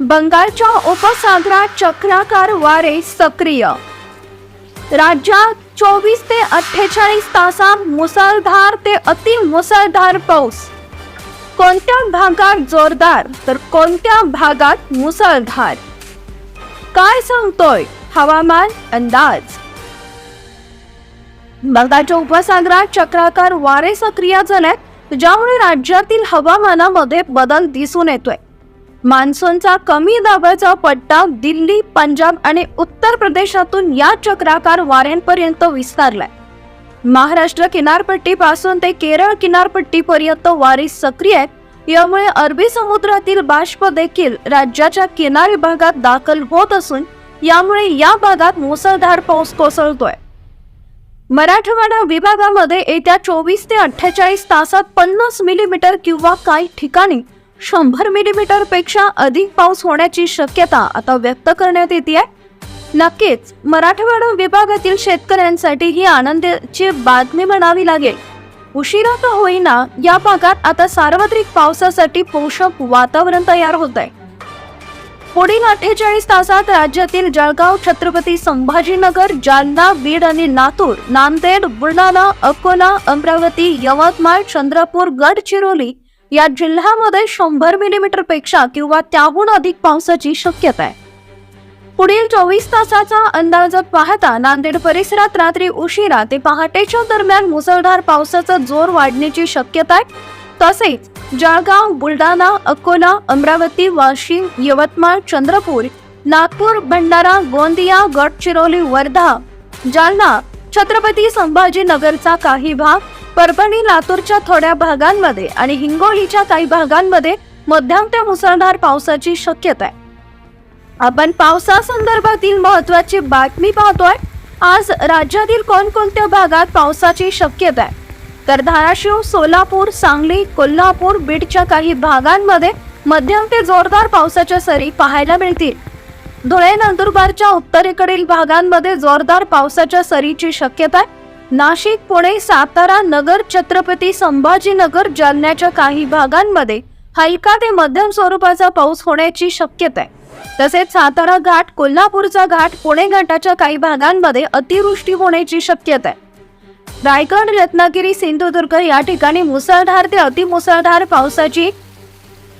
बंगालच्या उपसागरात चक्राकार वारे सक्रिय. राज्यात चोवीस ते अठ्ठेचाळीस तासात मुसळधार ते अति मुसळधार पाऊस. कोणत्या भागात जोरदार तर कोणत्या भागात मुसळधार? काय सांगतोय हवामान अंदाज? बंगालच्या उपसागरात चक्राकार वारे सक्रिय झाल्यात ज्यामुळे राज्यातील हवामानामध्ये बदल दिसून येतोय. मान्सूनचा कमी दाबाचा पट्टा दिल्ली पंजाब आणि उत्तर प्रदेशातून या चक्राकार वाऱ्यांपर्यंत विस्तारलाय. महाराष्ट्र किनारपट्टीपासून ते केरळ किनारपट्टीपर्यंत वारे सक्रिय आहेत. यामुळे अरबी समुद्रातील बाष्प देखील राज्याच्या किनारी भागात दाखल होत असून यामुळे या भागात मुसळधार पाऊस कोसळतोय. मराठवाडा विभागामध्ये येत्या चोवीस ते अठ्ठेचाळीस तासात पन्नास मिलीमीटर किंवा काही ठिकाणी शंभर मिलीमीटरपेक्षा अधिक पाऊस होण्याची शक्यता आता व्यक्त करण्यात येते आहे नक्कीच मराठवाडा विभागातील शेतकऱ्यांसाठी ही आनंदाची बातमी म्हणावी लागेल. उशिरा का होईना या भागात आता सार्वत्रिक पावसासाठी पोषक वातावरण तयार होत आहे पुढील अठ्ठेचाळीस तासात राज्यातील जळगाव छत्रपती संभाजीनगर जालना बीड आणि लातूर नांदेड बुलढाणा अकोला अमरावती यवतमाळ चंद्रपूर गडचिरोली या जिल्ह्यामध्ये शंभर मिलीमीटरपेक्षा किंवा त्याहून अधिक पावसाची शक्यता आहे. पुढील चोवीस तासाचा अंदाज पाहता नांदेड परिसरात रात्री उशिरा ते पहाटेच्या दरम्यान मुसळधार पावसाचा जोर वाढण्याची शक्यता आहे. तसेच जळगाव बुलढाणा अकोला अमरावती वाशिम यवतमाळ चंद्रपूर नागपूर भंडारा गोंदिया गडचिरोली वर्धा जालना छत्रपती संभाजीनगरचा काही भाग परभणी लातूरच्या थोड्या भागांमध्ये आणि हिंगोलीच्या काही भागांमध्ये मध्यम ते मुसळधार पावसाची शक्यता आहे. आपण पावसासंदर्भातील महत्वाची बातमी पाहतोय. आज राज्यातील कोणकोणत्या भागात पावसाची शक्यता आहे? तर धाराशिव सोलापूर सांगली कोल्हापूर बीडच्या काही भागांमध्ये मध्यम ते जोरदार पावसाच्या सरी पाहायला मिळतील. धुळे नंदुरबारच्या उत्तरेकडील भागांमध्ये जोरदार पावसाच्या सरीची शक्यता आहे. नाशिक पुणे सातारा नगर छत्रपती संभाजीनगर जालन्याच्या काही भागांमध्ये हलका ते मध्यम स्वरूपाचा पाऊस होण्याची शक्यता आहे. तसेच सातारा घाट कोल्हापूरचा घाट पुणे घाटाच्या काही भागांमध्ये अतिवृष्टी होण्याची शक्यता आहे. रायगड रत्नागिरी सिंधुदुर्ग या ठिकाणी मुसळधार ते अतिमुसळधार पावसाची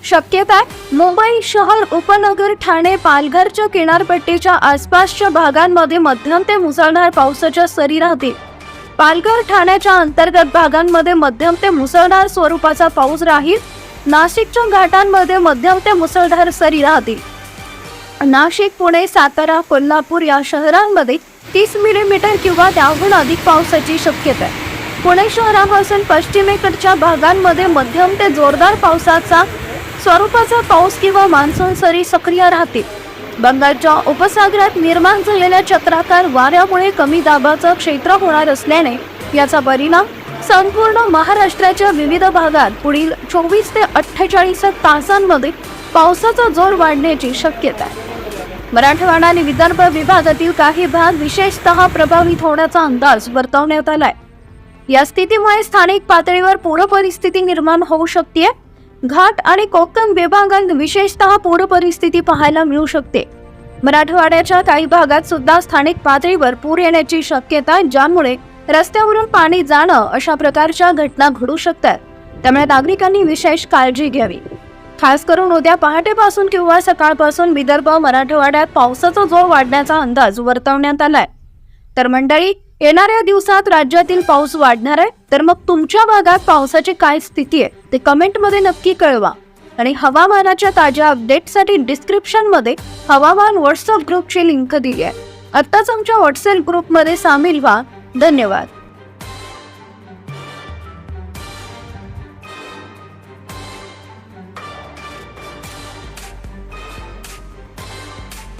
शक्यता आहे. मुंबई शहर उपनगर ठाणे पालघरच्या किनारपट्टीच्या आसपासच्या भागांमध्ये मध्यम ते मुसळधार पावसाच्या सरी राहतील. पालघर ठाण्याच्या अंतर्गत भागांमध्ये मध्यम ते मुसळधार स्वरूपाचा पाऊस राहील. नाशिकच्या घाटांमध्ये मध्यम ते मुसळधार सरी राहतील. नाशिक पुणे सातारा कोल्हापूर या शहरांमध्ये तीस मिलीमीटर किंवा त्याहून अधिक पावसाची शक्यता आहे. पुणे शहरापासून पश्चिमेकडच्या भागांमध्ये मध्यम ते जोरदार पावसाचा स्वरूपाचा पाऊस किंवा मान्सून सरी सक्रिय राहतील. बंगालच्या उपसागरात निर्माण झालेल्या चक्राकार वाऱ्यामुळे कमी दाबाचं क्षेत्र होणार असल्याने याचा परिणाम संपूर्ण महाराष्ट्राच्या विविध भागात पुढील चोवीस ते अठ्ठेचाळीस तासांमध्ये पावसाचा जोर वाढण्याची शक्यता आहे. मराठवाडा आणि विदर्भ विभागातील काही भाग विशेषतः प्रभावित होण्याचा अंदाज वर्तवण्यात आलाय. या स्थितीमुळे स्थानिक पातळीवर पूर परिस्थिती निर्माण होऊ शकते घाट आणि कोकण विभागात विशेषतः पूर परिस्थिती पाहायला मिळू शकते. मराठवाड्याच्या काही भागात सुद्धा स्थानिक पातळीवर पूर येण्याची शक्यता आहे, ज्यामुळे रस्त्यावरून पाणी जाणं अशा प्रकारच्या घटना घडू शकतात. त्यामुळे नागरिकांनी विशेष काळजी घ्यावी. खास करून उद्या पहाटेपासून किंवा सकाळपासून विदर्भ मराठवाड्यात पावसाचा जोर वाढण्याचा अंदाज वर्तवण्यात आलाय. तर मंडळी येणाऱ्या दिवसात राज्यातील पाऊस वाढणार आहे? तर मग तुमच्या भागात पावसाची काय स्थिती आहे ते कमेंटमध्ये नक्की कळवा. आणि हवामानाच्या ताज्या अपडेटसाठी डिस्क्रिप्शनमध्ये हवामान व्हॉट्सअप ग्रुपची लिंक दिली आहे. आत्ताच आमच्या व्हॉट्सअप ग्रुपमध्ये सामील व्हा. धन्यवाद.